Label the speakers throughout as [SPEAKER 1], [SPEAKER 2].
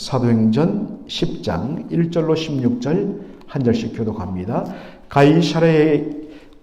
[SPEAKER 1] 사도행전 10장 1절로 16절 한 절씩 교독합니다. 가이사라에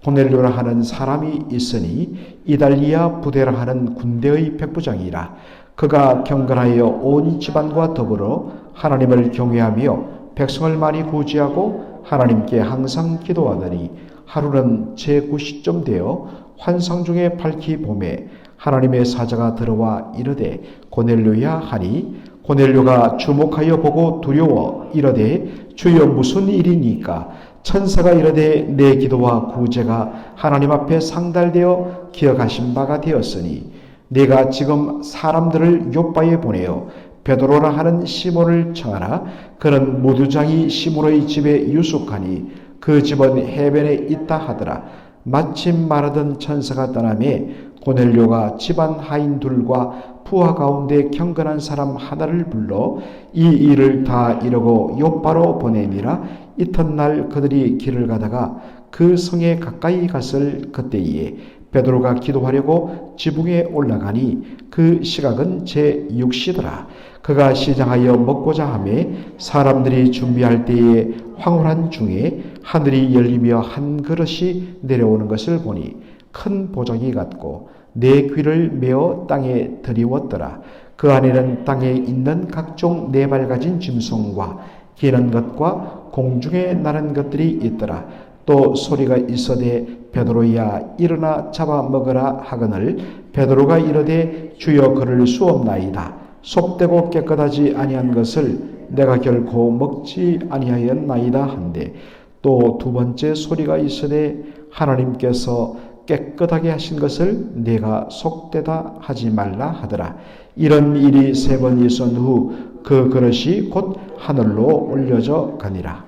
[SPEAKER 1] 고넬료라 하는 사람이 있으니 이달리아 부대라 하는 군대의 백부장이라 그가 경건하여 온 집안과 더불어 하나님을 경외하며 백성을 많이 구제하고 하나님께 항상 기도하더니 하루는 제9시쯤 되어 환상 중에 밝히 봄에 하나님의 사자가 들어와 이르되 고넬료야 하니 고넬료가 주목하여 보고 두려워 이르되 주여 무슨 일이니까? 천사가 이르되 내 기도와 구제가 하나님 앞에 상달되어 기억하신 바가 되었으니 네가 지금 사람들을 요바에 보내어 베드로라 하는 시몬을 청하라. 그는 무두장이 시몬의 집에 유숙하니 그 집은 해변에 있다 하더라. 마침 말하던 천사가 떠나매 고넬료가 집안 하인 둘과 부하 가운데 경건한 사람 하나를 불러 이 일을 다 이루고 요바로 보내니라. 이튿날 그들이 길을 가다가 그 성에 가까이 갔을 그때에 베드로가 기도하려고 지붕에 올라가니 그 시각은 제 6시더라. 그가 시장하여 먹고자 하매 사람들이 준비할 때에 황홀한 중에 하늘이 열리며 한 그릇이 내려오는 것을 보니 큰 보자기 같고 내 귀를 메어 땅에 들이웠더라. 그 안에는 땅에 있는 각종 네 발 가진 짐승과 기는 것과 공중에 나는 것들이 있더라. 또 소리가 있어되 베드로야 일어나 잡아 먹으라 하거늘 베드로가 이르되 주여 그럴 수 없나이다. 속되고 깨끗하지 아니한 것을 내가 결코 먹지 아니하였나이다 한데 또 두 번째 소리가 있으되 하나님께서 깨끗하게 하신 것을 내가 속되다 하지 말라 하더라. 이런 일이 세 번 있은 후 그 그릇이 곧 하늘로 올려져 가니라.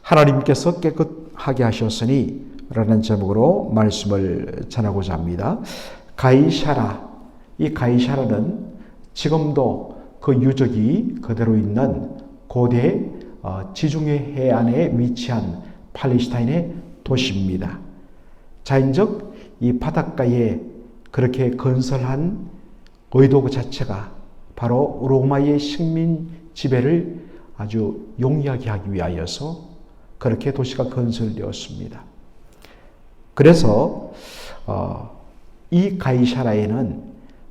[SPEAKER 1] 하나님께서 깨끗하게 하셨으니 라는 제목으로 말씀을 전하고자 합니다. 가이샤라. 이 가이샤라는 지금도 그 유적이 그대로 있는 고대 어, 지중해 해안에 위치한 팔레스타인의 도시입니다. 자연적 이 바닷가에 그렇게 건설한 의도 그 자체가 바로 로마의 식민 지배를 아주 용이하게 하기 위하여서 그렇게 도시가 건설되었습니다. 그래서 어, 이 가이샤라에는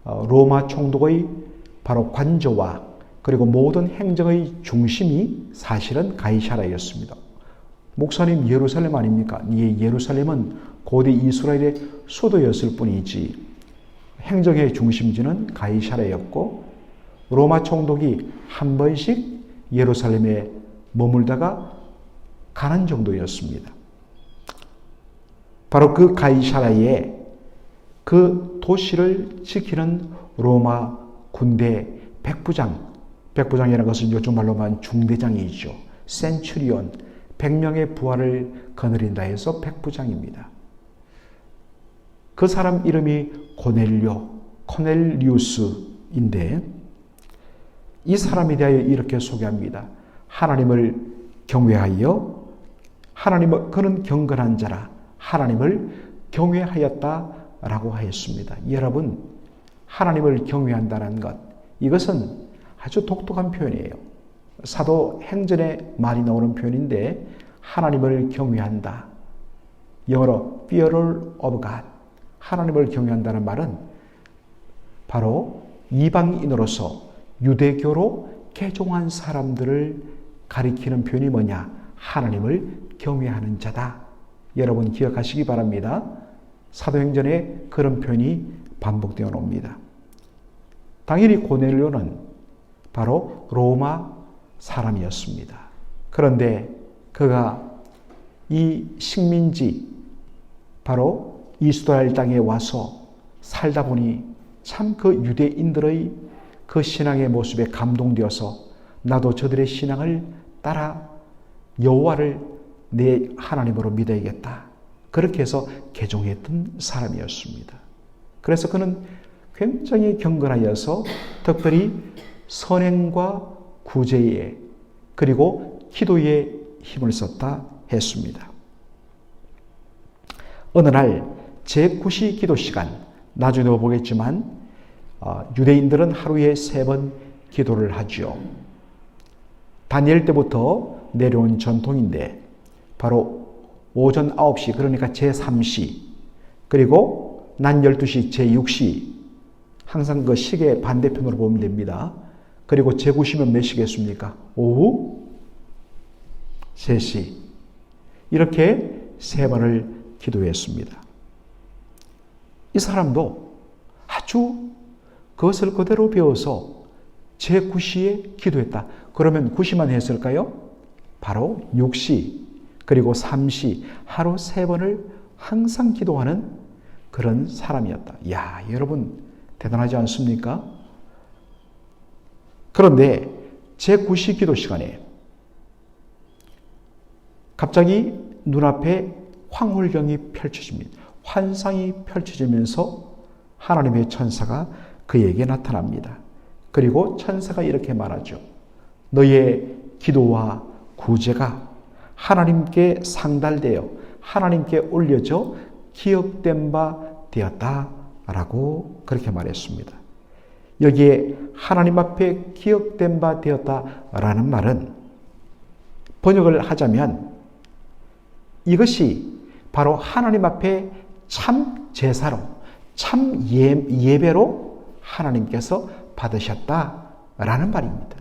[SPEAKER 1] 어, 로마 총독의 바로 관저와 그리고 모든 행정의 중심이 사실은 가이샤라였습니다. 목사님 예루살렘 아닙니까? 예, 예루살렘은 고대 이스라엘의 수도였을 뿐이지 행정의 중심지는 가이샤라였고 로마 총독이 한 번씩 예루살렘에 머물다가 가는 정도였습니다. 바로 그 가이샤라에 그 도시를 지키는 로마 군대 백부장, 백부장이라는 것은 요즘 말로 만 중대장이죠. 센츄리온, 100명의 부하를 거느린다 해서 백부장입니다. 그 사람 이름이 고넬료, 코넬리우스인데 이 사람에 대하여 이렇게 소개합니다. 하나님을 경외하여 하나님을 그는 경건한 자라 하나님을 경외하였다라고 하였습니다. 여러분 하나님을 경외한다는 것 이것은 아주 독특한 표현이에요. 사도 행전에 많이 나오는 표현인데 하나님을 경외한다. 영어로 fear of God. 하나님을 경외한다는 말은 바로 이방인으로서 유대교로 개종한 사람들을 가리키는 표현이 뭐냐? 하나님을 경외하는 자다. 여러분 기억하시기 바랍니다. 사도행전에 그런 표현이 반복되어 옵니다. 당연히 고넬료는 바로 로마 사람이었습니다. 그런데 그가 이 식민지 바로 이스라엘 땅에 와서 살다 보니 참 그 유대인들의 그 신앙의 모습에 감동되어서 나도 저들의 신앙을 따라 여호와를 내 하나님으로 믿어야겠다. 그렇게 해서 개종했던 사람이었습니다. 그래서 그는 굉장히 경건하여서 특별히 선행과 구제에 그리고 기도에 힘을 썼다 했습니다. 어느 날 제9시 기도 시간 나중에 보겠지만 어, 유대인들은 하루에 세 번 기도를 하죠. 다니엘 때부터 내려온 전통인데 바로 오전 9시 그러니까 제3시 그리고 낮 12시 제6시 항상 그 시계 반대편으로 보면 됩니다. 그리고 제9시면 몇 시겠습니까? 오후 3시 이렇게 세 번을 기도했습니다. 이 사람도 아주 그것을 그대로 배워서 제 9시에 기도했다. 그러면 9시만 했을까요? 바로 6시, 그리고 3시, 하루 세 번을 항상 기도하는 그런 사람이었다. 야, 여러분, 대단하지 않습니까? 그런데 제 9시 기도 시간에 갑자기 눈앞에 황홀경이 펼쳐집니다. 환상이 펼쳐지면서 하나님의 천사가 그에게 나타납니다. 그리고 천사가 이렇게 말하죠. 너의 기도와 구제가 하나님께 상달되어 하나님께 올려져 기억된 바 되었다. 라고 그렇게 말했습니다. 여기에 하나님 앞에 기억된 바 되었다. 라는 말은 번역을 하자면 이것이 바로 하나님 앞에 참 제사로, 참 예, 예배로 하나님께서 받으셨다라는 말입니다.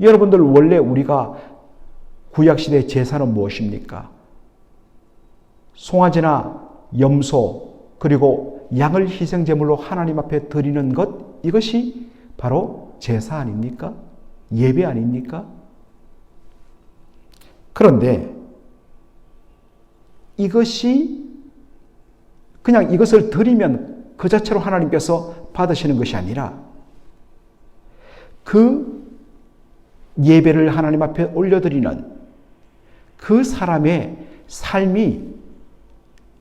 [SPEAKER 1] 여러분들 원래 우리가 구약시대 제사는 무엇입니까? 송아지나 염소 그리고 양을 희생제물로 하나님 앞에 드리는 것 이것이 바로 제사 아닙니까? 예배 아닙니까? 그런데 이것이 그냥 이것을 드리면 그 자체로 하나님께서 받으시는 것이 아니라 그 예배를 하나님 앞에 올려드리는 그 사람의 삶이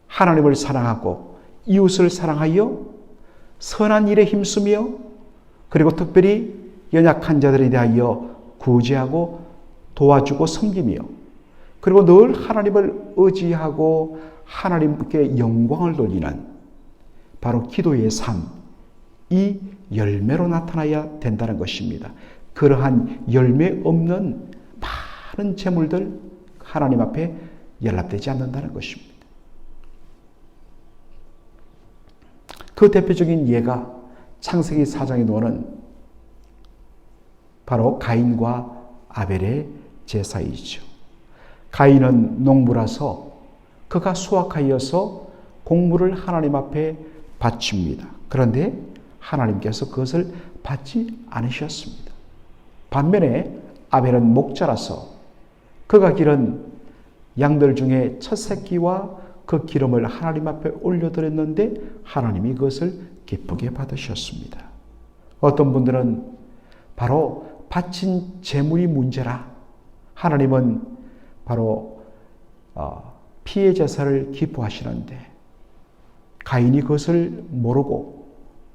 [SPEAKER 1] 하나님을 사랑하고 이웃을 사랑하여 선한 일에 힘쓰며 그리고 특별히 연약한 자들에 대하여 구제하고 도와주고 섬기며 그리고 늘 하나님을 의지하고 하나님께 영광을 돌리는 바로 기도의 삶, 이 열매로 나타나야 된다는 것입니다. 그러한 열매 없는 많은 재물들 하나님 앞에 연락되지 않는다는 것입니다. 그 대표적인 예가 창세기 4장에 나오는 바로 가인과 아벨의 제사이죠. 가인은 농부라서 그가 수확하여서 곡물을 하나님 앞에 바칩니다. 그런데 하나님께서 그것을 받지 않으셨습니다. 반면에 아벨은 목자라서 그가 기른 양들 중에 첫 새끼와 그 기름을 하나님 앞에 올려드렸는데 하나님이 그것을 기쁘게 받으셨습니다. 어떤 분들은 바로 바친 재물이 문제라 하나님은 바로 어, 피해 제사를 기뻐하시는데 가인이 그것을 모르고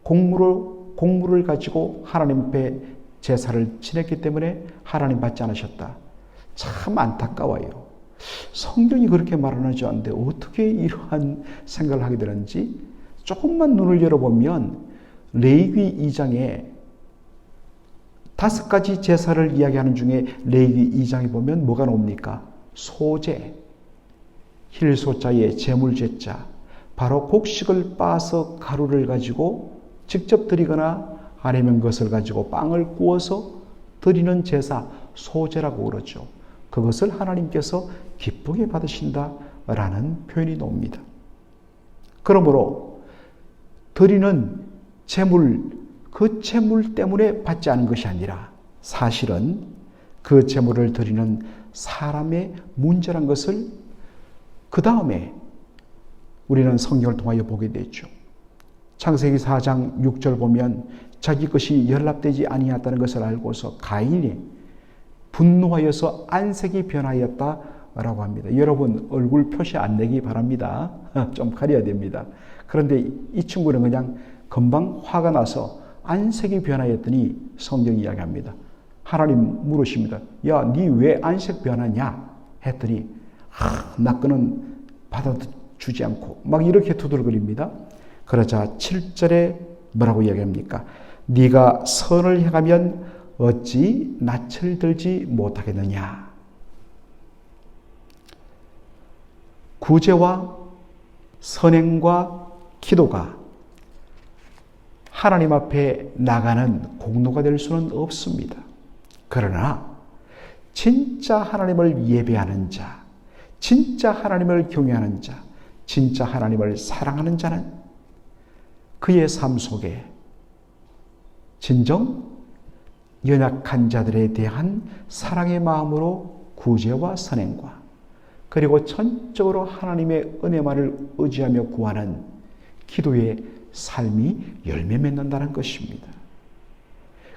[SPEAKER 1] 공물을 공물을 가지고 하나님 앞에 제사를 지냈기 때문에 하나님 받지 않으셨다. 참 안타까워요. 성경이 그렇게 말하지 않는데 어떻게 이러한 생각을 하게 되는지 조금만 눈을 열어보면 레이기 2장에 다섯 가지 제사를 이야기하는 중에 레이기 2장에 보면 뭐가 나옵니까? 소제, 힐소자의 제물제자, 바로 곡식을 빻아서 가루를 가지고 직접 드리거나 아니면 그것을 가지고 빵을 구워서 드리는 제사, 소제라고 그러죠. 그것을 하나님께서 기쁘게 받으신다라는 표현이 나옵니다. 그러므로 드리는 재물, 그 재물 때문에 받지 않은 것이 아니라 사실은 그 재물을 드리는 사람의 문제란 것을 그 다음에 우리는 성경을 통하여 보게 되죠. 창세기 4장 6절 보면 자기 것이 연락되지 아니하다는 것을 알고서 가인이 분노하여서 안색이 변하였다라고 합니다. 여러분 얼굴 표시 안 내기 바랍니다. 좀 가려야 됩니다. 그런데 이 친구는 그냥 금방 화가 나서 안색이 변하였더니 성경 이야기합니다. 하나님 물으십니다. 야, 니왜 안색 변하냐? 했더니 아, 나 그는 받아주지 않고 막 이렇게 두들거립니다. 그러자 7절에 뭐라고 이야기합니까? 네가 선을 행하면 어찌 낯을 들지 못하겠느냐? 구제와 선행과 기도가 하나님 앞에 나가는 공로가 될 수는 없습니다. 그러나 진짜 하나님을 예배하는 자, 진짜 하나님을 경외하는 자, 진짜 하나님을 사랑하는 자는 그의 삶 속에 진정 연약한 자들에 대한 사랑의 마음으로 구제와 선행과 그리고 전적으로 하나님의 은혜만을 의지하며 구하는 기도의 삶이 열매 맺는다는 것입니다.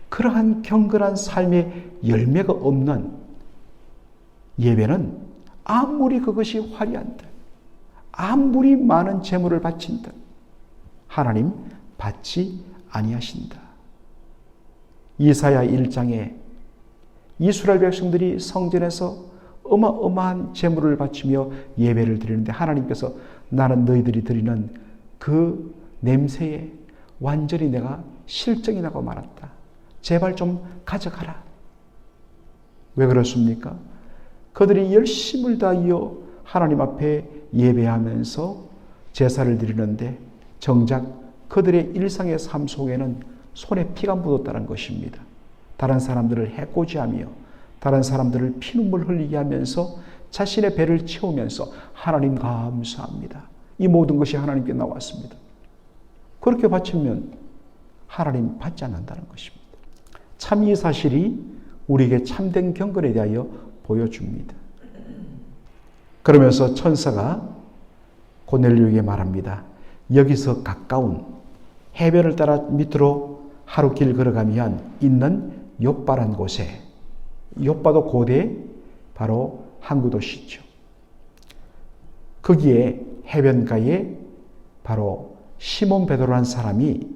[SPEAKER 1] 그러한 경건한 삶의 열매가 없는 예배는 아무리 그것이 화려한다. 아무리 많은 재물을 바친다. 하나님 받지 아니하신다. 이사야 1장에 이스라엘 백성들이 성전에서 어마어마한 재물을 바치며 예배를 드리는데 하나님께서 나는 너희들이 드리는 그 냄새에 완전히 내가 실정이 나고 말았다. 제발 좀 가져가라. 왜 그렇습니까? 그들이 열심을 다하여 하나님 앞에 예배하면서 제사를 드리는데 정작 그들의 일상의 삶 속에는 손에 피가 묻었다는 것입니다. 다른 사람들을 해코지하며 다른 사람들을 피눈물 흘리게 하면서 자신의 배를 채우면서 하나님 감사합니다. 이 모든 것이 하나님께 나왔습니다. 그렇게 바치면 하나님 받지 않는다는 것입니다. 참 이 사실이 우리에게 참된 경건에 대하여 보여줍니다. 그러면서 천사가 고넬료에게 말합니다. 여기서 가까운 해변을 따라 밑으로 하루 길 걸어가면 있는 요바란 곳에 요바도 고대 바로 항구 도시죠. 거기에 해변가에 바로 시몬 베드로란 사람이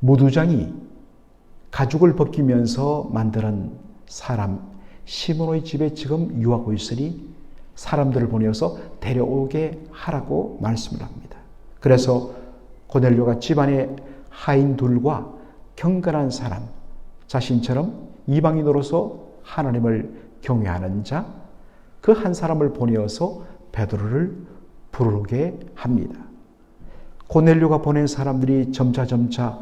[SPEAKER 1] 무두장이 가죽을 벗기면서 만드는 사람 시몬의 집에 지금 유하고 있으니 사람들을 보내어서 데려오게 하라고 말씀을 합니다. 그래서 고넬료가 집안의 하인 둘과 경건한 사람, 자신처럼 이방인으로서 하나님을 경외하는 자, 그 한 사람을 보내어서 베드로를 부르게 합니다. 고넬료가 보낸 사람들이 점차 점차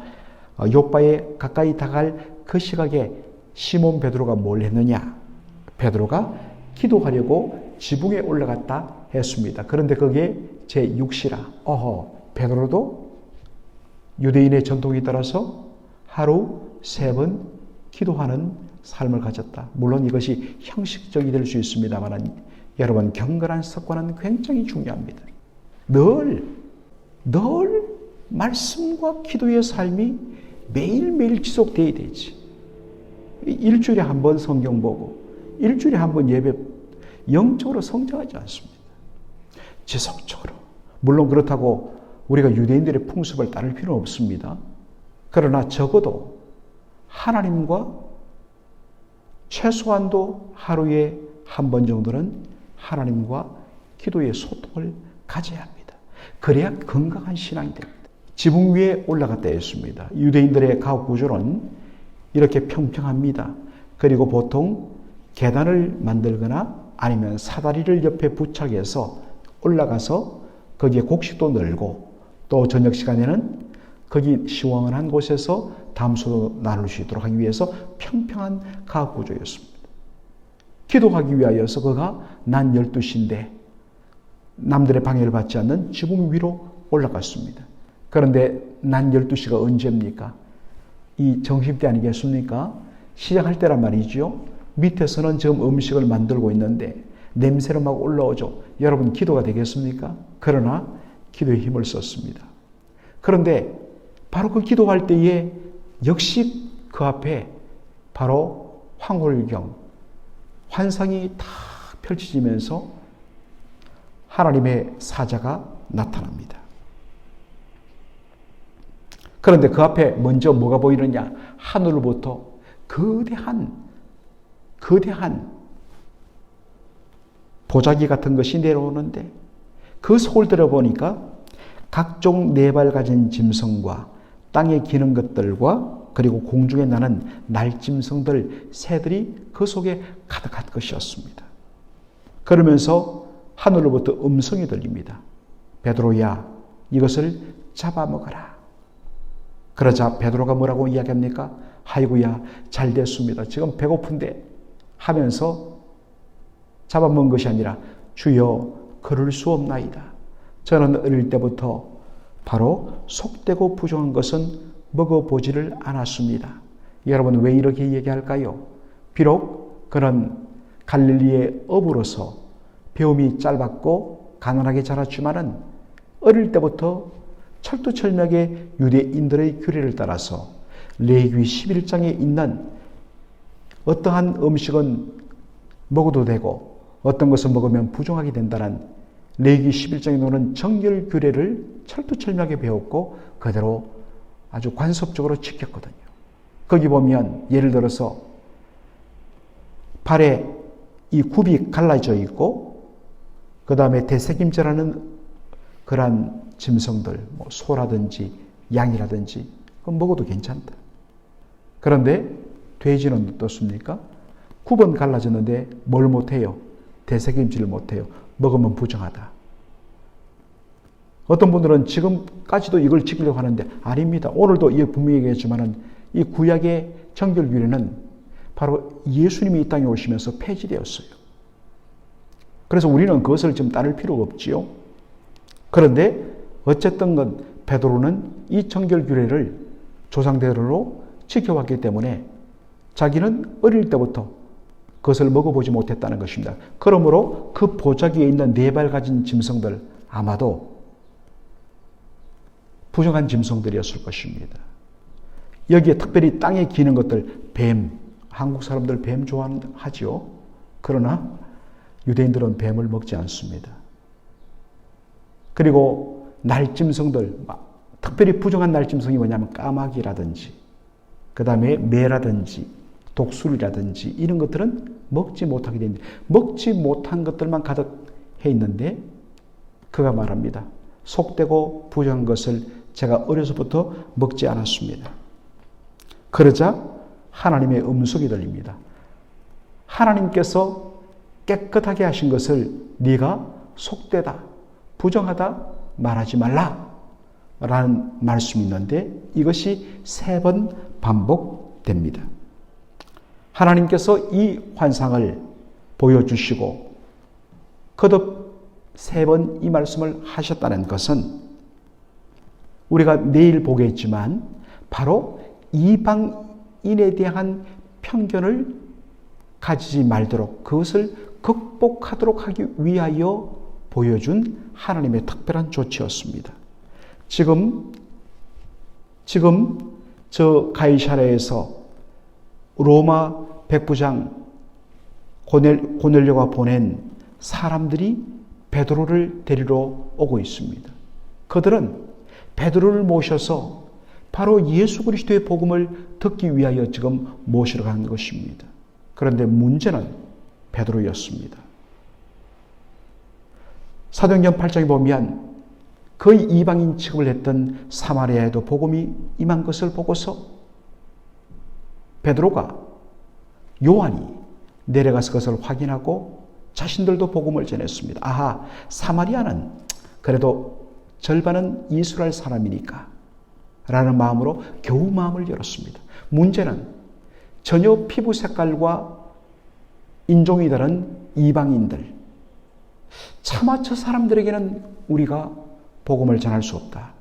[SPEAKER 1] 요바에 가까이 다갈 그 시각에 시몬 베드로가 뭘 했느냐? 베드로가 기도하려고 지붕에 올라갔다 했습니다. 그런데 그게 제 6시라. 어허, 베드로도 유대인의 전통에 따라서 하루 세 번 기도하는 삶을 가졌다. 물론 이것이 형식적이 될 수 있습니다만 여러분 경건한 습관은 굉장히 중요합니다. 늘, 늘 말씀과 기도의 삶이 매일매일 지속돼야 되지. 일주일에 한 번 성경 보고 일주일에 한 번 예배 영적으로 성장하지 않습니다. 지속적으로. 물론 그렇다고 우리가 유대인들의 풍습을 따를 필요는 없습니다. 그러나 적어도 하나님과 최소한도 하루에 한 번 정도는 하나님과 기도의 소통을 가져야 합니다. 그래야 건강한 신앙이 됩니다. 지붕 위에 올라갔다 했습니다. 유대인들의 가옥 구조는 이렇게 평평합니다. 그리고 보통 계단을 만들거나 아니면 사다리를 옆에 부착해서 올라가서 거기에 곡식도 널고 또 저녁 시간에는 거기 시원한 곳에서 담소도 나눌 수 있도록 하기 위해서 평평한 가옥 구조였습니다. 기도하기 위하여서 그가 난 12시인데 남들의 방해를 받지 않는 지붕 위로 올라갔습니다. 그런데 난 12시가 언제입니까? 이 점심때 아니겠습니까? 시작할 때란 말이죠. 밑에서는 지금 음식을 만들고 있는데 냄새는 막 올라오죠. 여러분 기도가 되겠습니까? 그러나 기도에 힘을 썼습니다. 그런데 바로 그 기도할 때에 역시 그 앞에 바로 황홀경 환상이 다 펼쳐지면서 하나님의 사자가 나타납니다. 그런데 그 앞에 먼저 뭐가 보이느냐? 하늘로부터 거대한, 거대한 보자기 같은 것이 내려오는데 그 속을 들어보니까 각종 네 발 가진 짐승과 땅에 기는 것들과 그리고 공중에 나는 날짐승들 새들이 그 속에 가득한 것이었습니다. 그러면서 하늘로부터 음성이 들립니다. 베드로야 이것을 잡아먹어라. 그러자 베드로가 뭐라고 이야기합니까? 아이고야 잘 됐습니다. 지금 배고픈데 하면서 잡아먹은 것이 아니라 주여 그럴 수 없나이다. 저는 어릴 때부터 바로 속되고 부정한 것은 먹어보지를 않았습니다. 여러분 왜 이렇게 얘기할까요? 비록 그런 갈릴리의 어부로서 배움이 짧았고 가난하게 자랐지만은 어릴 때부터 철두철미하게 유대인들의 규례를 따라서 레위 11장에 있는 어떠한 음식은 먹어도 되고 어떤 것을 먹으면 부정하게 된다는 레위 11장에 나오는 정결 규례를 철두철미하게 배웠고 그대로 아주 관습적으로 지켰거든요. 거기 보면 예를 들어서 발에 이 굽이 갈라져 있고 그 다음에 대세김자라는 그러한 짐승들, 뭐 소라든지 양이라든지 먹어도 괜찮다. 그런데 돼지는 어떻습니까? 굽은 갈라졌는데 뭘 못해요? 대세김질을 못해요. 먹으면 부정하다. 어떤 분들은 지금까지도 이걸 지키려고 하는데 아닙니다. 오늘도 이 분명히 얘기했지만은 이 구약의 정결규례는 바로 예수님이 이 땅에 오시면서 폐지되었어요. 그래서 우리는 그것을 좀 따를 필요가 없지요. 그런데 어쨌든 건 베드로는 이 정결 규례를 조상대로 지켜왔기 때문에 자기는 어릴 때부터 그것을 먹어보지 못했다는 것입니다. 그러므로 그 보자기 에 있는 네 발 가진 짐승들 아마도 부정한 짐승들이었을 것입니다. 여기에 특별히 땅에 기는 것들 뱀, 한국 사람들 뱀 좋아하지요. 그러나 유대인들은 뱀을 먹지 않습니다. 그리고 날짐승들, 특별히 부정한 날짐승이 뭐냐면 까마귀라든지, 그 다음에 매라든지, 독수리라든지 이런 것들은 먹지 못하게 됩니다. 먹지 못한 것들만 가득해 있는데 그가 말합니다. 속되고 부정한 것을 제가 어려서부터 먹지 않았습니다. 그러자 하나님의 음성이 들립니다. 하나님께서 깨끗하게 하신 것을 네가 속되다, 부정하다 말하지 말라. 라는 말씀이 있는데 이것이 세 번 반복됩니다. 하나님께서 이 환상을 보여주시고 거듭 세 번 이 말씀을 하셨다는 것은 우리가 내일 보겠지만 바로 이방인에 대한 편견을 가지지 말도록 그것을 극복하도록 하기 위하여 보여준 하나님의 특별한 조치였습니다. 지금 지금 저 가이사라에서 로마 백부장 고넬, 고넬료가 보낸 사람들이 베드로를 데리러 오고 있습니다. 그들은 베드로를 모셔서 바로 예수 그리스도의 복음을 듣기 위하여 지금 모시러 가는 것입니다. 그런데 문제는 베드로였습니다. 사도행전 8장에 보면 거의 이방인 취급을 했던 사마리아에도 복음이 임한 것을 보고서 베드로가 요한이 내려가서 그것을 확인하고 자신들도 복음을 전했습니다. 아하, 사마리아는 그래도 절반은 이스라엘 사람이니까 라는 마음으로 겨우 마음을 열었습니다. 문제는 전혀 피부 색깔과 인종이 다른 이방인들, 차마 저 사람들에게는 우리가 복음을 전할 수 없다.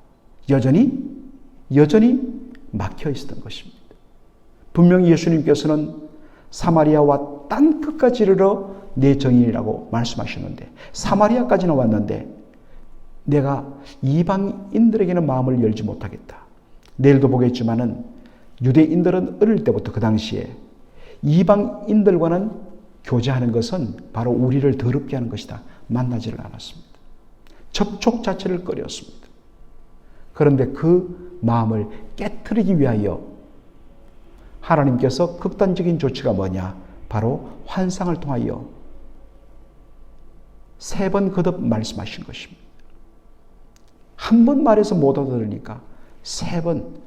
[SPEAKER 1] 여전히, 여전히 막혀 있었던 것입니다. 분명히 예수님께서는 사마리아와 딴 끝까지 이르러 내 정인이라고 말씀하셨는데, 사마리아까지는 왔는데, 내가 이방인들에게는 마음을 열지 못하겠다. 내일도 보겠지만은 유대인들은 어릴 때부터 그 당시에 이방인들과는 교제하는 것은 바로 우리를 더럽게 하는 것이다. 만나지를 않았습니다. 접촉 자체를 꺼렸습니다. 그런데 그 마음을 깨뜨리기 위하여 하나님께서 극단적인 조치가 뭐냐? 바로 환상을 통하여 세 번 거듭 말씀하신 것입니다. 한 번 말해서 못 알아들으니까 세 번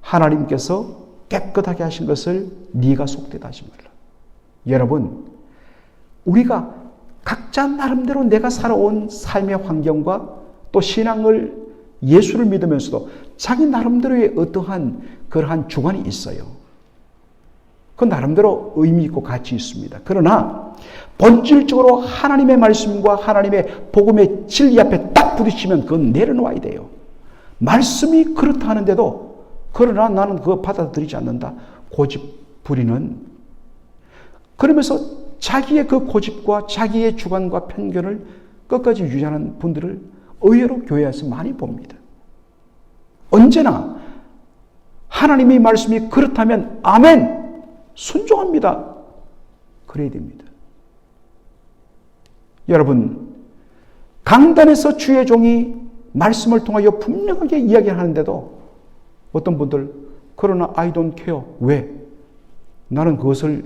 [SPEAKER 1] 하나님께서 깨끗하게 하신 것을 네가 속되다 하지 말라. 여러분, 우리가 각자 나름대로 내가 살아온 삶의 환경과 또 신앙을 예수를 믿으면서도 자기 나름대로의 어떠한 그러한 주관이 있어요. 그 나름대로 의미 있고 가치 있습니다. 그러나 본질적으로 하나님의 말씀과 하나님의 복음의 진리 앞에 딱 부딪히면 그건 내려놓아야 돼요. 말씀이 그렇다 하는데도 그러나 나는 그거 받아들이지 않는다. 고집 부리는 그러면서 자기의 그 고집과 자기의 주관과 편견을 끝까지 유지하는 분들을 의외로 교회에서 많이 봅니다. 언제나 하나님의 말씀이 그렇다면 아멘 순종합니다. 그래야 됩니다. 여러분 강단에서 주의 종이 말씀을 통하여 분명하게 이야기하는데도 어떤 분들 그러나 I don't care 왜 나는 그것을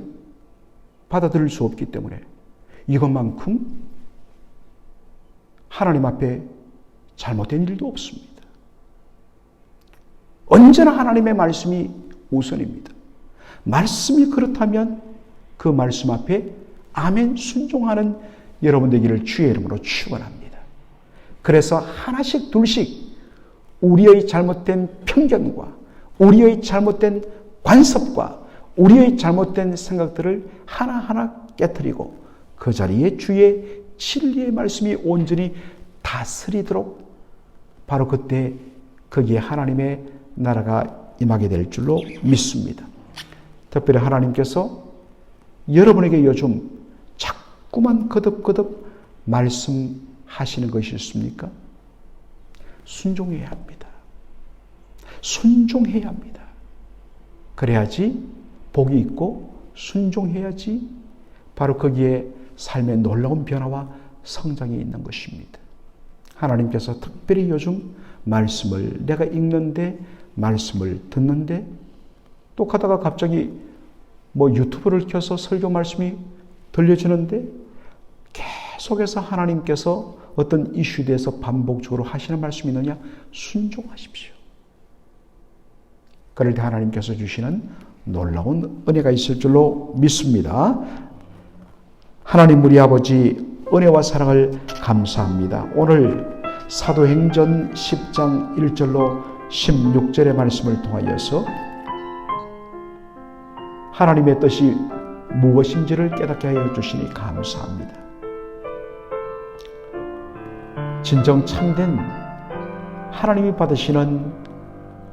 [SPEAKER 1] 받아들일 수 없기 때문에 이것만큼 하나님 앞에 잘못된 일도 없습니다. 언제나 하나님의 말씀이 우선입니다. 말씀이 그렇다면 그 말씀 앞에 아멘 순종하는 여러분 되기를 주의 이름으로 축원합니다. 그래서 하나씩 둘씩 우리의 잘못된 편견과 우리의 잘못된 관습과 우리의 잘못된 생각들을 하나하나 깨뜨리고 그 자리에 주의 진리의 말씀이 온전히 다스리도록 바로 그때 거기에 하나님의 나라가 임하게 될 줄로 믿습니다. 특별히 하나님께서 여러분에게 요즘 자꾸만 거듭거듭 말씀하시는 것이 있습니까? 순종해야 합니다. 순종해야 합니다. 그래야지 복이 있고 순종해야지 바로 거기에 삶의 놀라운 변화와 성장이 있는 것입니다. 하나님께서 특별히 요즘 말씀을 내가 읽는데 말씀을 듣는데 또 가다가 갑자기 뭐 유튜브를 켜서 설교 말씀이 들려주는데 계속해서 하나님께서 어떤 이슈에 대해서 반복적으로 하시는 말씀이 있느냐? 순종하십시오. 그럴 때 하나님께서 주시는 놀라운 은혜가 있을 줄로 믿습니다. 하나님 우리 아버지 은혜와 사랑을 감사합니다. 오늘 사도행전 10장 1절로 16절의 말씀을 통하여서 하나님의 뜻이 무엇인지를 깨닫게 하여 주시니 감사합니다. 진정 참된 하나님이 받으시는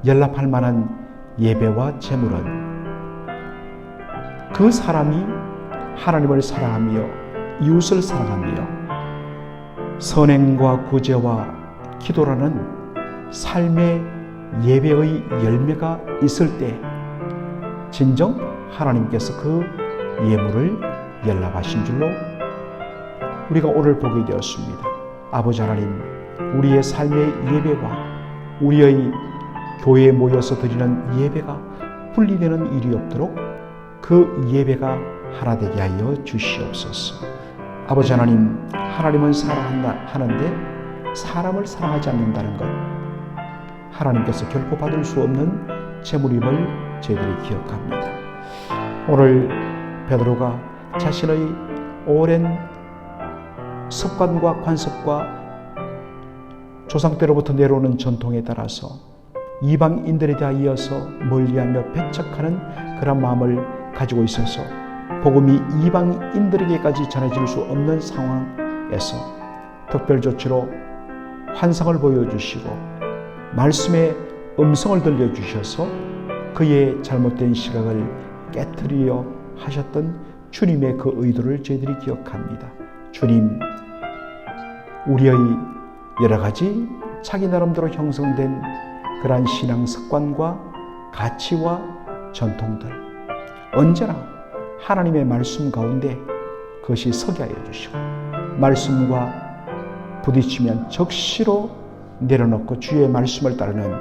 [SPEAKER 1] 연락할 만한 예배와 제물은 그 사람이 하나님을 사랑하며 이웃을 사랑하며 선행과 구제와 기도라는 삶의 예배의 열매가 있을 때 진정 하나님께서 그 예물을 연락하신 줄로 우리가 오늘 보게 되었습니다. 아버지 하나님, 우리의 삶의 예배와 우리의 교회에 모여서 드리는 예배가 분리되는 일이 없도록 그 예배가 하나 되게 하여 주시옵소서. 아버지 하나님, 하나님은 사랑한다 하는데 사람을 사랑하지 않는다는 것, 하나님께서 결코 받을 수 없는 재물임을 저희들이 기억합니다. 오늘 베드로가 자신의 오랜 습관과 관습과 조상 때로부터 내려오는 전통에 따라서 이방인들에 대하여서 멀리하며 배척하는 그런 마음을 가지고 있어서 복음이 이방인들에게까지 전해질 수 없는 상황에서 특별 조치로 환상을 보여주시고 말씀의 음성을 들려주셔서 그의 잘못된 시각을 깨뜨리려 하셨던 주님의 그 의도를 저희들이 기억합니다. 주님, 우리의 여러 가지 자기 나름대로 형성된 그러한 신앙 습관과 가치와 전통들 언제나 하나님의 말씀 가운데 그것이 서게 하여 주시고 말씀과 부딪히면 적시로 내려놓고 주의 말씀을 따르는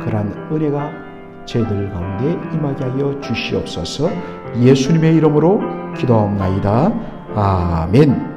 [SPEAKER 1] 그러한 은혜가 저희들 가운데 임하게 하여 주시옵소서 예수님의 이름으로 기도하옵나이다. 아멘.